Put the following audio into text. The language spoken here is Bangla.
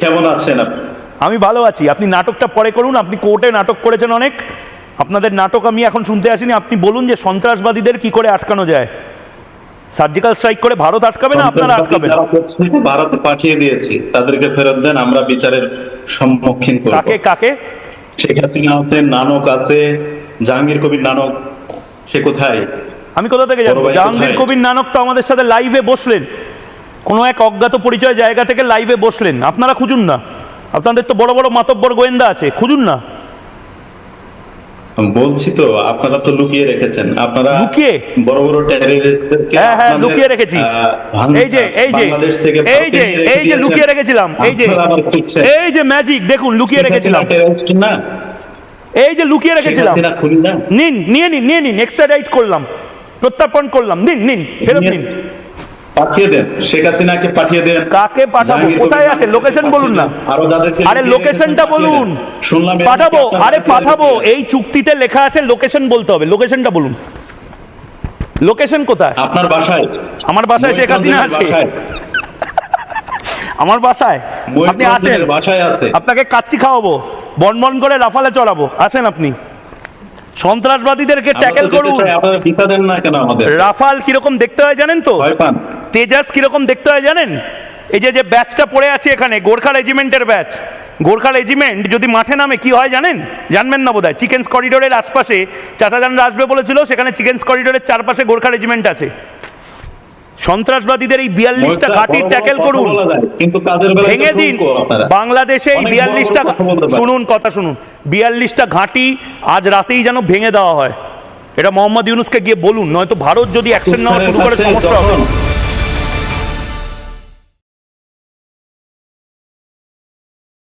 কেমন আছেন আপনি? আমি ভালো আছি। আপনি নাটকটা পরে করুন আপনি কোর্টে নাটক করেছেন অনেক। আপনাদের নাটক আমি এখন শুনতে আসিনি। আপনি বলুন যে সন্ত্রাসবাদীদের কি করে আটকানো যায়। সার্জিক্যাল স্ট্রাইক করে ভারত আটকাবে না আপনারা আটকাবেন? ভারতে পাঠিয়ে দিয়েছি। তাদেরকে ফেরত দেন আমরা বিচারের সম্মুখীন করব। কাকে কাকে? শেখ হাসিনা আছে নানক আছে জাহাঙ্গীর কবির নানক সে কোথায়? আমি কোথা থেকে জানব? জাহাঙ্গীর কবির নানক তো আমাদের সাথে লাইভে বসলেন। কোনো এক অজ্ঞাত পরিচয় জায়গা থেকে লাইভে বসলেন। আপনারা খুঁজুন না। আপনাদের তো বড় বড় মাতব্বর গোয়েন্দা আছে খুঁজুন না। বলছি তো আপনারা তো লুকিয়ে রেখেছেন। আপনারা লুকিয়ে? বড় বড় টেররিস্টদেরকে হ্যাঁ হ্যাঁ লুকিয়ে রেখেছি। এই যে এই যে বাংলাদেশ থেকে এই যে এই যে লুকিয়ে রেখেছিলাম এই যে। এই যে ম্যাজিক দেখুন লুকিয়ে রেখেছিলাম। না এই যে লুকিয়ে রেখেছিলাম। নিন নিয়ে নিন নিয়ে নিন এক্সট্রাডাইট করলাম প্রত্যার্পণ করলাম। নিন নিন ফেরত নিন। পাঠিয়ে দেন। শেখ হাসিনাকে পাঠিয়ে দেন। কাকে পাঠাবো? কোথায় আছে? লোকেশন বলুন না। আরও লোকেশনটা বলুন। শুনলাম পাঠাবো। আরে পাঠাবো। এই চুক্তিতে লেখা আছে লোকেশন বলতে হবে। লোকেশনটা বলুন। লোকেশন কোথায়? আপনার বাসায়। আমার বাসায় শেখ হাসিনা আছে। আমার বাসায়? আপনি আসেন। বাসায় আছে। আপনাকে কাচ্চি খাওয়াবো। বনবন করে রাফালে চড়াবো। আসেন আপনি। সন্ত্রাসবাদীদেরকে ট্যাকেল করুন। রাফাল কীরকম দেখতে হয় জানেন তো? তেজাস কীরকম দেখতে হয় জানেন? এই যে যে ব্যাচটা পড়ে আছে এখানে গোর্খা রেজিমেন্টের ব্যাচ গোর্খা রেজিমেন্ট যদি মাঠে নামে কি হয় জানেন? জানবেন না বোধহয়। চিকেন্স করিডোরের আশপাশে চাচাজানরা আসবে বলেছিল সেখানে চিকেন্স করিডোরের চারপাশে গোর্খা রেজিমেন্ট আছে। সন্ত্রাসবাদীদের এই বিয়াল্লিশটা ঘাঁটি ট্যাকেল করুন। ভেঙে দিন। বাংলাদেশে এই বিয়াল্লিশটা। শুনুন কথা শুনুন। বিয়াল্লিশটা ঘাঁটি আজ রাতেই যেন ভেঙে দেওয়া হয়। এটা মোহাম্মদ ইউনুসকে গিয়ে বলুন নয়তো ভারত যদি অ্যাকশন নেওয়া শুরু করে সমস্যা হবে।